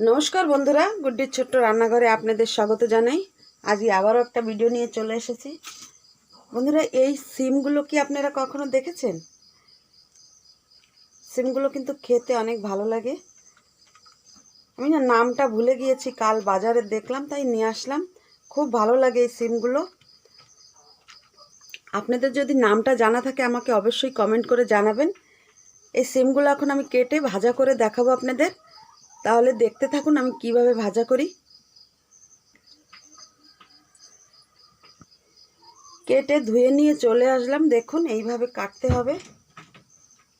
নমস্কার বন্ধুরা, গুড্ডির ছোট্ট রান্নাঘরে আপনাদের স্বাগত জানাই। আজকে আবারও একটা ভিডিও নিয়ে চলে এসেছি। বন্ধুরা, এই সিমগুলো কি আপনারা কখনো দেখেছেন? সিমগুলো কিন্তু খেতে অনেক ভালো লাগে। আমি না নামটা ভুলে গিয়েছি, কাল বাজারে দেখলাম, তাই নিয়ে আসলাম। খুব ভালো লাগে এই সিমগুলো। আপনাদের যদি নামটা জানা থাকে, আমাকে অবশ্যই কমেন্ট করে জানাবেন। এই সিমগুলো এখন আমি কেটে ভাজা করে দেখাবো আপনাদের। তাহলে দেখতে থাকুন আমি কীভাবে ভাজা করি। কেটে ধুয়ে নিয়ে চলে আসলাম। দেখুন এইভাবে কাটতে হবে।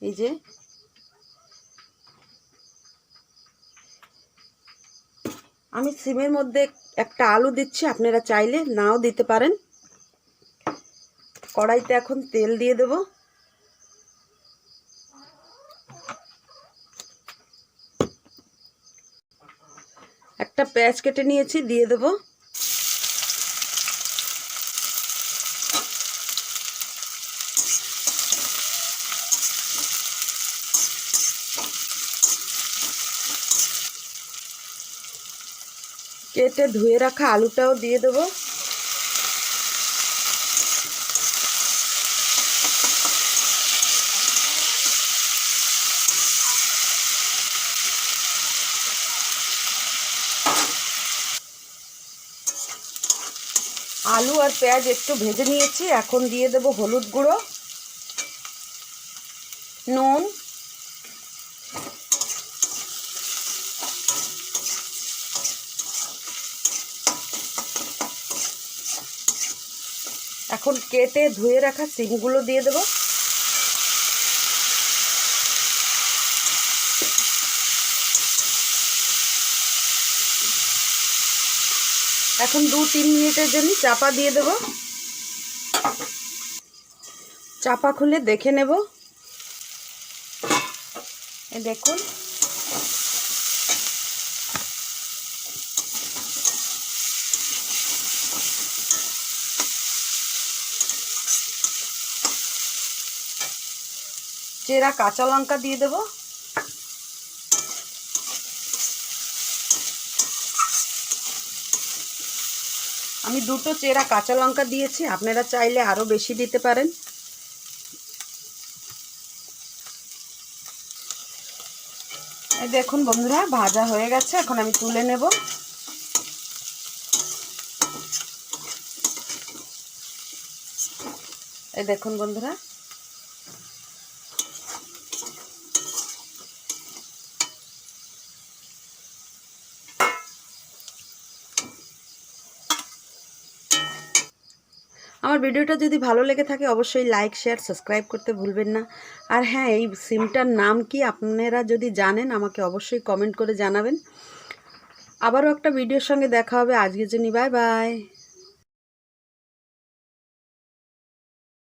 এই যে। আমি সিমের মধ্যে একটা আলু দিচ্ছি, আপনারা চাইলে নাও দিতে পারেন। কড়াইতে এখন তেল দিয়ে দেবো। একটা পেঁয়াজ কেটে নিয়েছি দিয়ে দেব। কেটে ধুয়ে রাখা আলুটাও দিয়ে দেবো। আলু আর পেঁয়াজ একটু ভেজে নিয়েছি, এখন দিয়ে দেব হলুদ গুঁড়ো, নুন, এখন কেটে ধুয়ে রাখা সিমগুলো দিয়ে দেবো। এখন দু তিন মিনিটের জন্য চাপা দিয়ে দেব। চাপা খুলে দেখে নেব। দেখুন। চেরা কাঁচা লঙ্কা দিয়ে দেবো। আমি দুটো চেরা কাঁচা লঙ্কা দিয়েছি, আপনারা চাইলে আরও বেশি দিতে পারেন। দেখুন বন্ধুরা, ভাজা হয়ে গেছে, এখন আমি তুলে নেব। এই দেখুন বন্ধুরা আমার ভিডিওটা যদি ভালো লেগে থাকে, অবশ্যই লাইক শেয়ার সাবস্ক্রাইব করতে ভুলবেন না। আর হ্যাঁ এই সিমটার নাম কি আপনারা যদি জানেন, আমাকে অবশ্যই কমেন্ট করে জানাবেন। আবারও একটা ভিডিওর সঙ্গে দেখা হবে। আজকে জন্য বাই বাই